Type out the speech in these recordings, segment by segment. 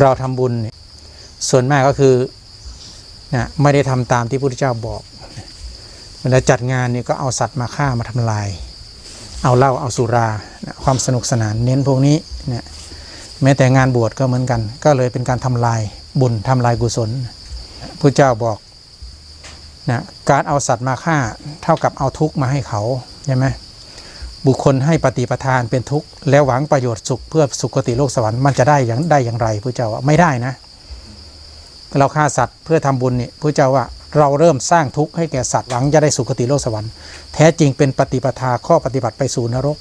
เราทำบุญส่วนมากก็คือนะไม่ได้ทำตามที่พระพุทธเจ้าบอกเวลาจัดงานนี่ก็เอาสัตว์มาฆ่ามาทำลาย เอาเหล้าเอาสุรานะความสนุกสนานเน้นพวกนี้นะแม้แต่งานบวชก็เหมือนกัน ก็เลยเป็นการทำลายบุญทำลายกุศลพระเจ้าบอกนะการเอาสัตว์มาฆ่าเท่ากับเอาทุกข์มาให้เขาใช่ไหม บุคคลให้ปฏิปทานเป็นทุกข์แล้วหวังประโยชน์สุขเพื่อสุคติโลกสวรรค์มันจะได้อย่างได้อย่างไรพระเจ้าว่าไม่ได้นะ เราฆ่าสัตว์เพื่อทำบุญเนี่ยพระเจ้าว่าเราเริ่มสร้างทุกข์ให้แก่สัตว์หวังจะได้สุคติโลกสวรรค์แท้จริงเป็นปฏิปทาข้อปฏิบัติไปสู่นรก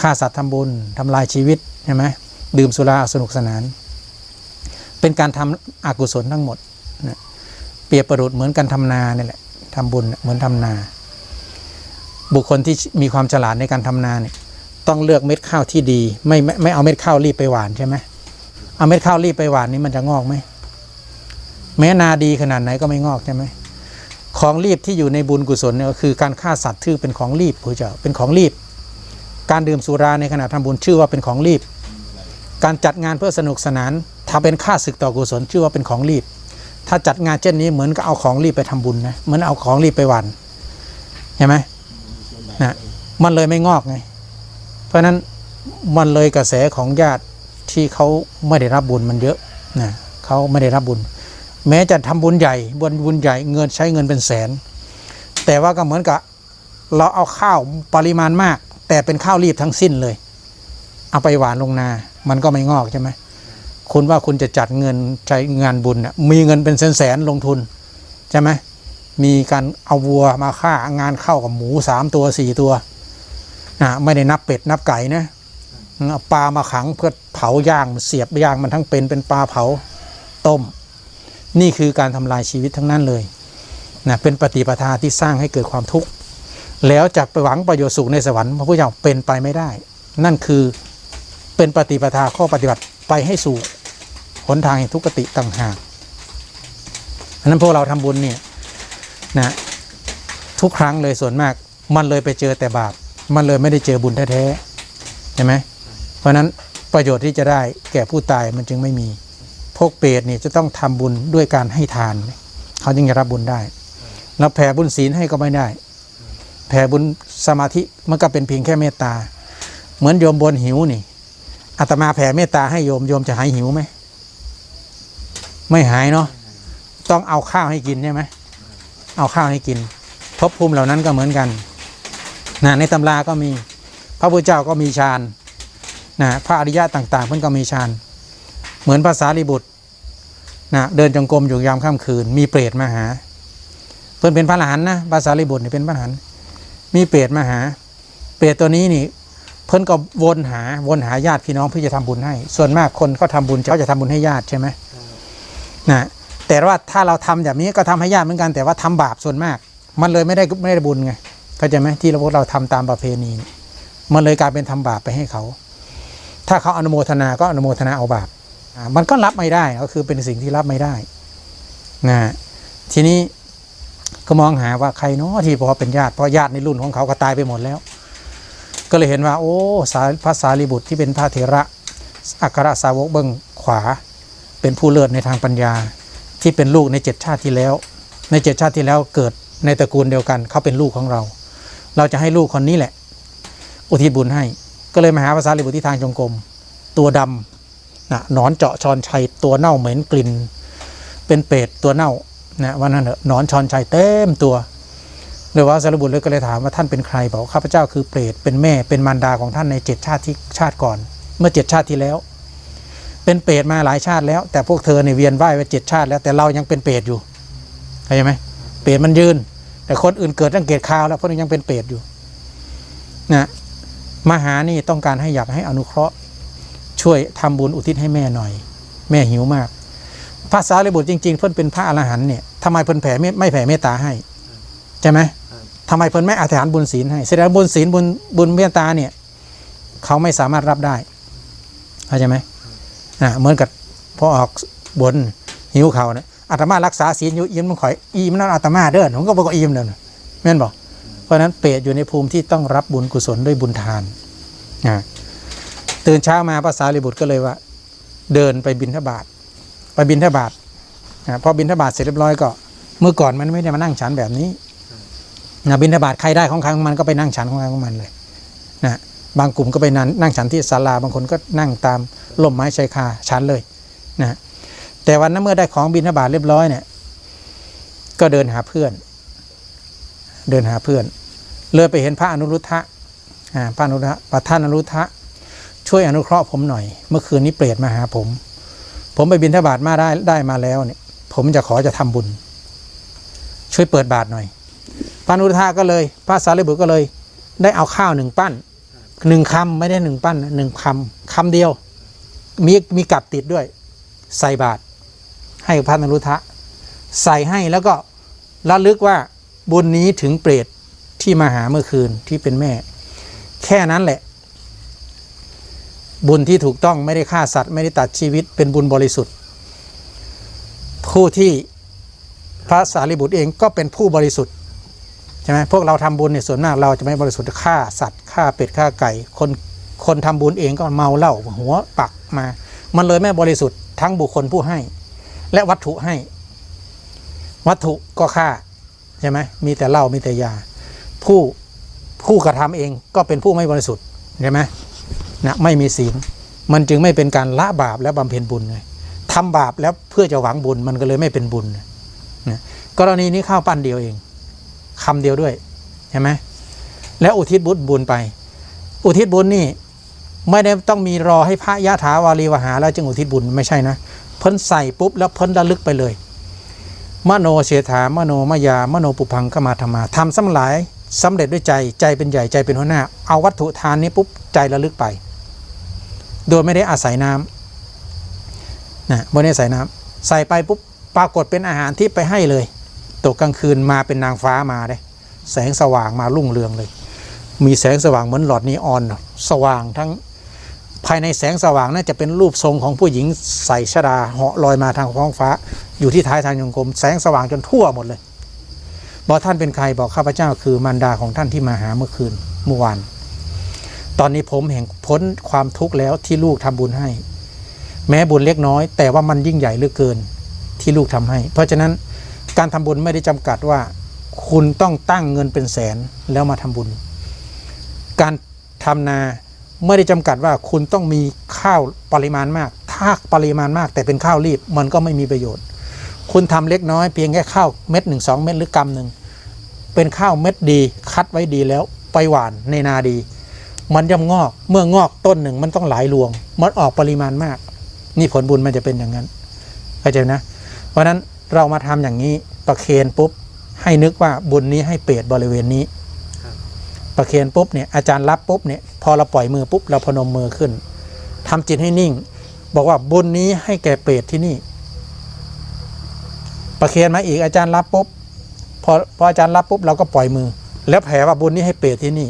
ฆ่าสัตว์ทำบุญทำลายชีวิตใช่ไหมดื่มสุราสนุกสนาน เป็นการทำอกุศลทั้งหมดเปรียบประดุดเหมือนกันทำนาเนี่ยแหละทำบุญเหมือนทำนา บุคคลที่มีความฉลาดในการทำนาเนี่ยต้องเลือกเม็ดข้าวที่ดี ไม่ไม่ไม่เอาเม็ดข้าวรีบไปหวานใช่ไหมเอาเม็ดข้าวรีบไปหวานนี่มันจะงอกไหมแม้นาดีขนาดไหนก็ไม่งอกใช่ไหมของรีบที่อยู่ในบุญกุศลเนี่ยคือการฆ่าสัตว์ชื่อเป็นของรีบพระเจ้าเป็นของรีบ การดื่มสุราในขณะทำบุญชื่อว่าเป็นของรีบ การจัดงานเพื่อสนุกสนานทำเป็นค่าศึกต่อกุศลชื่อว่าเป็นของรีบ ถ้าจัดงานเช่นนี้เหมือนกับเอาของรีบไปทำบุญนะเหมือนเอาของรีบไปหวันใช่ไหม นะมันเลยไม่งอกไง เพราะฉะนั้นมันเลยกระแสของญาติที่เขาไม่ได้รับบุญมันเยอะนะเขาไม่ได้รับบุญ แม้จะทำบุญใหญ่บุญบุญใหญ่เงินใช้เงินเป็นแสน แต่ว่าก็เหมือนกับเราเอาข้าวปริมาณมาก แต่เป็นข้าวรีบทั้งสิ้นเลย เอาไปหวานลงนา มันก็ไม่งอกใช่ไหมคุณว่าคุณจะจัดเงินใช้งานบุญนะมีเงินเป็นแสนๆลงทุนใช่ไหม มีการเอาวัวมาฆ่างานเข้ากับหมูสามตัวสี่ตัวอ่าไม่ได้นับเป็ดนับไก่นะเอาปลามาขังเพื่อเผาย่างเสียบย่างมันทั้งเป็นเป็นปลาเผาต้ม นี่คือการทำลายชีวิตทั้งนั้นเลยนะเป็นปฏิปทาที่สร้างให้เกิดความทุกข์แล้วจะไปหวังประโยชน์สุขในสวรรค์พระพุทธเจ้าเป็นไปไม่ได้ นั่นคือเป็นปฏิปทาข้อปฏิบัติไปให้สู่หนทางแห่งทุกขติต่างหากอันนั้นพวกเราทำบุญเนี่ย นะทุกครั้งเลยส่วนมาก มันเลยไปเจอแต่บาป มันเลยไม่ได้เจอบุญแท้ๆใช่ไหมเพราะนั้นประโยชน์ที่จะได้แก่ผู้ตายมันจึงไม่มีพวกเปรตเนี่ยจะต้องทำบุญด้วยการให้ทาน เขาจึงจะรับบุญได้ แล้วแผ่บุญศีลให้ก็ไม่ได้ แผ่บุญสมาธิมันก็เป็นเพียงแค่เมตตา เหมือนโยมบนหิวนี่อาตมาแผ่เมตตาให้โยมโยมจะหายหิวไหมไม่หายเนาะต้องเอาข้าวให้กินใช่ไหม เอาข้าวให้กิน ภพภูมิเหล่านั้นก็เหมือนกันนะในตำราก็มีพระพุทธเจ้าก็มีฌานนะพระอริยะต่างๆเพิ่นก็มีฌานเหมือนภาษาลิบุตรนะเดินจงกรมอยู่ยามค่ำคืน มีเปรตมาหา เพิ่นเป็นพระอรหันต์นะภาษาลิบุตรนี่เป็นพระอรหันต์มีเปรตมาหา เปรตตัวนี้นี่เพิ่นก็วนหาวนหาญาติพี่น้องเพื่อจะทำบุญให้ ส่วนมากคนเขาทำบุญเขาจะทำบุญให้ญาติใช่ไหมนะ แต่ว่าถ้าเราทำแบบนี้ก็ทำให้ญาติเหมือนกันแต่ว่าทำบาปส่วนมาก มันเลยไม่ได้ไม่ได้บุญไงเข้าใจไหมที่เราพวกเราทำตามประเพณี มันเลยกลายเป็นทำบาปไปให้เขา ถ้าเขาอนุโมทนาก็อนุโมทนาเอาบาปมันก็รับไม่ได้ก็คือเป็นสิ่งที่รับไม่ได้นะทีนี้ก็มองหาว่าใครเนาะที่พอเป็นญาติเพราะญาติในรุ่นของเขาก็ตายไปหมดแล้ว ก็เลยเห็นว่า โอ้สาพระสารีบุตรที่เป็นพระเถระอัครสาวกเบื้องขวา เป็นผู้เลิศในทางปัญญา ที่เป็นลูกในเจ็ดชาติที่แล้ว ในเจ็ดชาติที่แล้วเกิดในตระกูลเดียวกันเขาเป็นลูกของเรา เราจะให้ลูกคนนี้แหละ อุทิศบุญให้ ก็เลยมาหาภาษาลิบุตรที่ทางจงกรมตัวดำนะนอนเจาะชอนชัยตัวเน่าเหม็นกลิ่น เป็นเป็ดตัวเน่านะวันนั้นเถอะนอนชอนชัยเต็มตัวเลยว่าสารบุตรเลยก็เลยถามว่าท่านเป็นใครบอกข้าพเจ้าคือเปรตเป็นแม่เป็นมารดาของท่านในเจ็ดชาติที่ชาติก่อน เมื่อเจ็ดชาติที่แล้ว เป็นเปรตมาหลายชาติแล้ว แต่พวกเธอในยเวียนว่ายไปเจ็ดชาติแล้วแต่เรายังเป็นเปรตอยู่เข้าใจไหมเปรตมันยืน แต่คนอื่นเกิดตั้งเกตคาวแล้วเพราะยังเป็นเปรตอยู่นะมหานี่ต้องการให้อยากให้อนุเคราะห์ ช่วยทำบุญอุทิศให้แม่หน่อย แม่หิวมากพระสารีบุตรจริง ๆ เพิ่นเป็นพระอรหันต์เนี่ยทำไมเพิ่นแผ่ไม่ไม่แผ่เมตตาให้ใช่ไหมทำไมเพิ่นไม่อธิษฐานบุญศีลให้แสดงบุญศีลบุญบุญเมตตาเนี่ยเขาไม่สามารถรับได้เข้าใจไหม อ่าเหมือนกับพอออกบนหิวเขาเนี่ยอาตมารักษาศีลอยู่อิ่มมันข่อยอิ่มนั่นอาตมาเด้อผมก็บอกว่าอิ่มเด้อแม่นบอกเพราะนั้นเปรตอยู่ในภูมิที่ต้องรับบุญกุศลด้วยบุญทานอ่าตื่นเช้ามาภาษาลิบุตรก็เลยว่า เดินไปบินทบาทไปบินทบาทนะพอบินทบาทเสร็จเรียบร้อยก็เมื่อก่อนมันไม่ได้มานั่งฉันแบบนี้นะบินทบาทใครได้ของใครของมันก็ไปนั่งฉันของใครของมันเลย นะ บางกลุ่มก็ไปนั่งนั่งฉันที่ศาลาบางคนก็นั่งตามร่มไม้ชายคาฉันเลยนะแต่วันนั้นเมื่อได้ของบินทบาทเรียบร้อยเนี่ย ก็เดินหาเพื่อน เดินหาเพื่อน เลยไปเห็นพระอนุรุทธะอ่าพระอนุรุทธะประท่านอนุรุทธะช่วยอนุเคราะห์ผมหน่อย เมื่อคืนนี้เปรตมาหาผม ผมไปบินทบาทมาได้ได้มาแล้วเนี่ย ผมจะขอจะทำบุญ ช่วยเปิดบาทหน่อยพระอนุรุทธะก็เลย พระสารีบุตรก็เลย ได้เอาข้าวหนึ่งปั้น หนึ่งคำไม่ได้หนึ่งปั้นหนึ่งคำคำเดียว มีมีกับติดด้วย ใส่บาทให้พระนรุทะ ใส่ให้แล้วก็ระลึกว่าบุญนี้ถึงเปรตที่มาหาเมื่อคืนที่เป็นแม่ แค่นั้นแหละ บุญที่ถูกต้องไม่ได้ฆ่าสัตว์ ไม่ได้ตัดชีวิตเป็นบุญบริสุทธิ์ ผู้ที่พระสารีบุตรเองก็เป็นผู้บริสุทธิ์ ใช่ไหมพวกเราทำบุญเนี่ยส่วนมากเราจะไม่บริสุทธิ์ฆ่าสัตว์ฆ่าเป็ดฆ่าไก่ คนคนทำบุญเองก็เมาเหล้าหัวปักมา มันเลยไม่บริสุทธิ์ทั้งบุคคลผู้ให้ และวัตถุให้ วัตถุก็ฆ่าใช่ไหมมีแต่เหล้ามีแต่ยา ผู้ผู้กระทำเองก็เป็นผู้ไม่บริสุทธิ์ใช่ไหมนะไม่มีศีลมันจึงไม่เป็นการละบาปและบำเพ็ญบุญไงทำบาปแล้วเพื่อจะหวังบุญมันก็เลยไม่เป็นบุญนะกรณีนี้ข้าวปั้นเดียวเอง คำเดียวด้วยใช่ไหมแล้วอุทิศบุญบุญไป อุทิศบุญนี่ไม่ได้ต้องมีรอให้พระยะถาวารีวหา แล้วจึงอุทิศบุญไม่ใช่นะ เพิ่นใส่ปุ๊บแล้วเพิ่นระลึกไปเลย มโนเสถามโนมายามโนปุพังขมาธรรมาทำสำหลายสำเร็จด้วยใจใจเป็นใหญ่ใจเป็นหัวหน้า เอาวัตถุทานนี้ปุ๊บใจระลึกไป โดยไม่ได้อาศัยน้ำนะไม่ได้อาศัยน้ำใส่ไปปุ๊บปรากฏเป็นอาหารที่ไปให้เลย ตกกลางคืนมาเป็นนางฟ้ามาได้แสงสว่างมารุ่งเรืองเลย มีแสงสว่างเหมือนหลอดนีออน สว่างทั้งภายในแสงสว่างน่าจะเป็นรูปทรงของผู้หญิงใส่ชดาเหาะลอยมาทางท้องฟ้า อยู่ที่ท้ายทางยงกรมแสงสว่างจนทั่วหมดเลย บอกท่านเป็นใครบอกข้าพเจ้าคือมารดาของท่านที่มาหาเมื่อคืนเมื่อวานตอนนี้ผมแห่งพ้นความทุกข์แล้วที่ลูกทำบุญให้ แม้บุญเล็กน้อย แต่ว่ามันยิ่งใหญ่เหลือเกินที่ลูกทำให้ เพราะฉะนั้น การทำบุญไม่ได้จำกัดว่า คุณต้องตั้งเงินเป็นแสนแล้วมาทำบุญ การทำนาไม่ได้จำกัดว่าคุณต้องมีข้าวปริมาณมาก ถ้าปริมาณมากแต่เป็นข้าวรีบมันก็ไม่มีประโยชน์ คุณทำเล็กน้อยเพียงแค่ข้าวเม็ดหนึ่งสองเม็ดหรือกำหนึ่งเป็นข้าวเม็ดดีคัดไว้ดีแล้วไปหวานในนาดี มันย่อมงอกเมื่องอกต้นหนึ่งมันต้องหลายรวง มันออกปริมาณมาก นี่ผลบุญมันจะเป็นอย่างนั้นเข้าใจนะ เพราะฉะนั้น เรามาทำอย่างนี้ประเคนปุ๊บ ให้นึกว่าบุญนี้ให้เปรตบริเวณนี้ประเคนปุ๊บเนี่ยอาจารย์รับปุ๊บเนี่ยพอเราปล่อยมือปุ๊บเราพนมมือขึ้นทำจิตให้นิ่ง บอกว่าบุญนี้ให้แก่เปรตที่นี่ ประเคนมาอีกอาจารย์รับปุ๊บพอพออาจารย์รับปุ๊บเราก็ปล่อยมือ แล้วแผ่ว่าบุญนี้ให้เปรตที่นี่